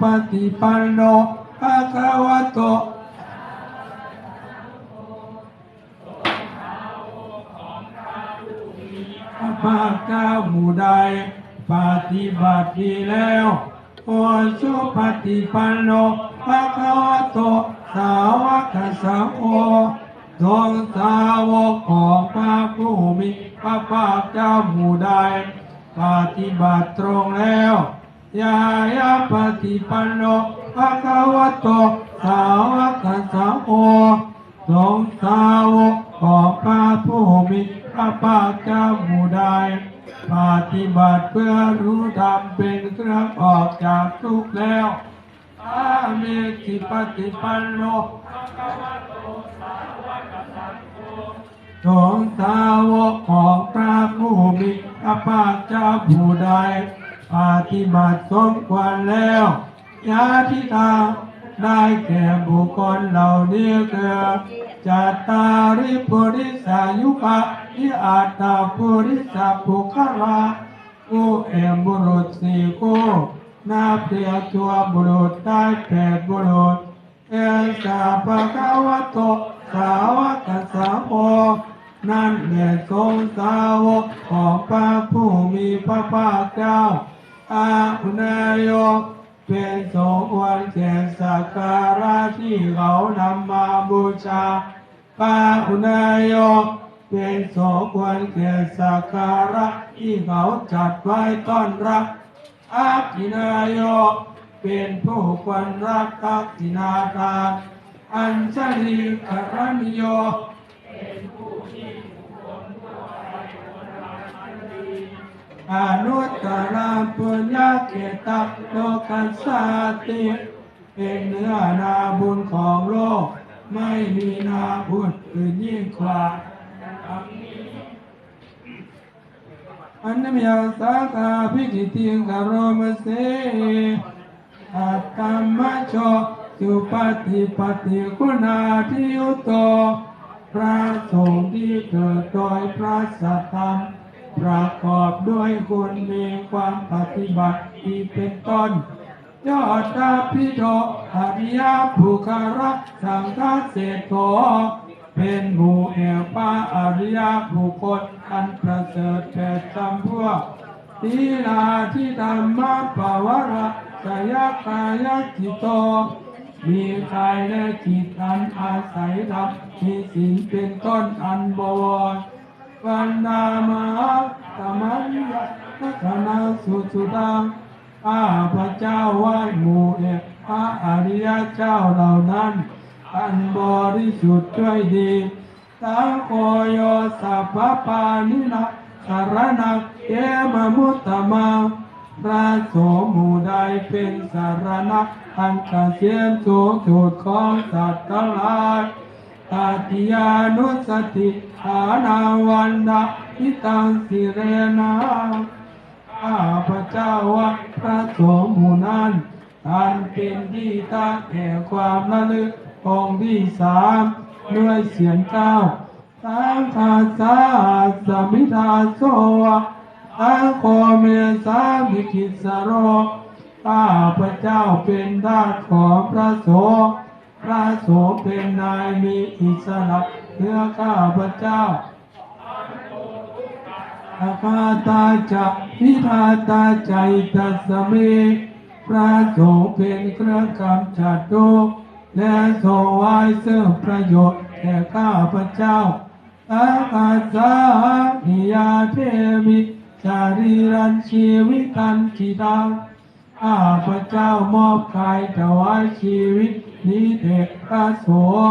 ปฏิปันโนภะคะวะโตพระภาคเจ้าหมู่ใดปฏิบัติดีแล้วโอสุปฏิปันโนภะคะวะโตสาวกสังโฆทรงสาวกของพระผู้มีพระภาคเจ้าหมู่ใดปฏิบัติตรงแล้ว ยายาปฏิปันโนภะคะวะโตสาวกสังโฆทรงสาวกของพระผู้มีพระภาคเจ้าหมู่ใดปฏิบัติเพื่อรู้ธรรมเป็นเครื่องออกจากทุกข์แล้วอาเมติปฏิปันโนทรงสาวกของพระผู้มีพระภาคเจ้าหมู่ใด ปฏิบัติสมควรแล้วยาทิทาได้แก่บุคคลเหล่านี้คือจัตตาริปุริสายุกะที่อาตาปุริสาภุคลาผู้เอ็มบุรุษสี่คู่นาเพียตัวบุรุษได้แปดบุรุษเอสาปะกาวะโตสาวกสาโพนั่นแหละทรงสาวกของพระผู้มีพระภาคเจ้า อาหุนายโยเป็นสงควรแก่สักการะที่เขานำมาบูชาปาอุนายโยเป็นสงควรแก่สักการะที่เขาจัดไว้ต้อนรับอากินายโยเป็นผู้ควรรักทักษินาทานอัญชลีกรณิโย อนุตตรังปุญญาเกตัโลกัสสาติเป็นเนื้อนาบุญของโลก ไม่มีนาบุญอื่นยิ่งกว่าอันนมยังสาคาพิกิติงกโรมเสอัตตมะโชสุปฏิปฏิคุณาทิยุโตพระสงฆ์ที่เกิดโดยพระสัทธรรม ประกอบด้วยคุณมีความปฏิบัติที่เป็นต้นยอดาพิโดอริยภูคาระสังฆเศรษโธเป็นหมู่แห่งพระอริยบุคคลอันประเสริฐแปดจำพวกทีลาที่ธรรมะปวาระสยกายจิตโต มีกายและจิตอันอาศัยธรรมมีสิ่งเป็นต้นอันบวร วันดามหาสมัญญาคณะสุสุตังข้าพระเจ้าไหว้หมู่เอกพระอริยเจ้าเหล่านั้นอันบริสุทธิ์ด้วยดีสังโฆโยสัพพปานินะสารนังเอมมุตตมังพระโสมู่ใดเป็นสารณะอันเกษมสูงสุดของสัตว์ทั้งหลาย ตาติยานุสติฐานาวันดาทิตังสิเรนาข้าพระเจ้าว่าพระสงฆ์หมู่นั้นท่านเป็นที่ตั้งแห่งความระลึกองค์ที่สามด้วยเสียงเก้าสังฆาสาสมิทาโสอังโคเมสามิคิสโรข้าพระเจ้าเป็นทาสของพระสงฆ์ พระสงฆ์เป็นนายมีอิสระเพื่อข้าพเจ้าอาคาตาจะพิธาตาใจตัสเมพระสงฆ์เป็นเครื่องกำจัดทุกข์และทรงไว้ซึ่งประโยชน์แก่ข้าพเจ้าอาคาสาหิยาเทมิจารีรันชีวิตันจิตังข้าพระเจ้ามอบกายถวายชีวิต นี้เด็กพระสง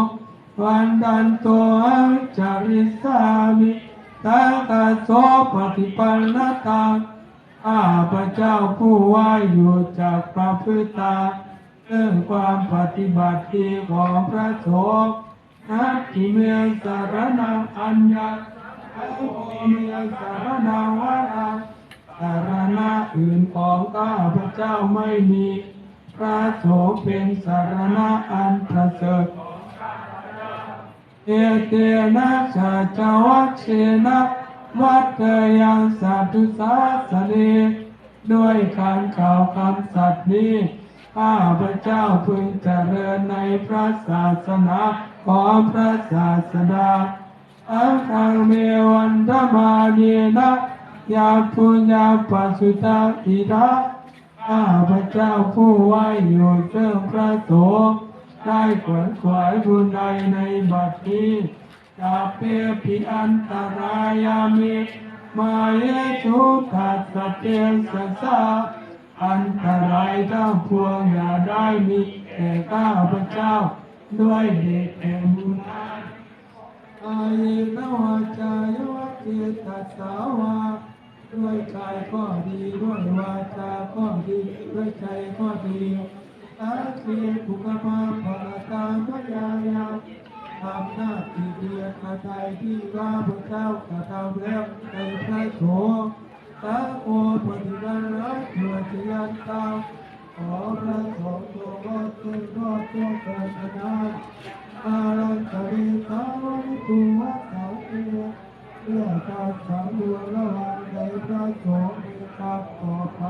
วันดันตัวจาริสามิตากาโสปฏิปันนตังข้าพระเจ้าผู้ว่าอยู่จากพระพุทธาเรื่องความปฏิบัติดีของพระสงฆ์นักกิเมสารนังอัญญาอันโอเมสารนังวาราสารณะอื่นของข้าพระเจ้าไม่มี ระโสเป็นสารณะอันประเสริฐเอเตนะชาจาวัชเชนะวัดเกยังสัตุสาสเนด้วยการกล่าวคำสัตย์นี้ข้าพระเจ้าพึงเจริญในพระศาสนาของพระศาสดาอังคังเมวันธมาเนนะยาปุญญาปัสสุตาอิระ ข้าพระเจ้าผู้ไว้อยู่เชิงพระสงฆ์ได้ขวนขวายบุญใดในบัดนี้จะเปปิอันตรายามิมาเยสุตัสสเตสัสสะอันตรายทั้งพวงอย่าได้มีแก่ข้าพระเจ้าด้วยเดชแห่งบุญนั้นอายินวาจายวเจตสาวา ด้วยกายก็ดีด้วยวาจาก็ดีด้วยใจก็ดีอาเคียบุกมาภาตาพยายามทำหน้าที่เดียกระไทยที่ว่าพระเจ้ากระทำแล้วในพระโสตาโอปฏิบัติรักเมื่อเทียนตาขอพระสงฆ์ทรงรอดซึ่งรอดตัวเกิดนาอารันตริสาวนิตุวัสสาเกเพื่อการสำรวจระวัง ในพระสงฆ์มีความต่อไป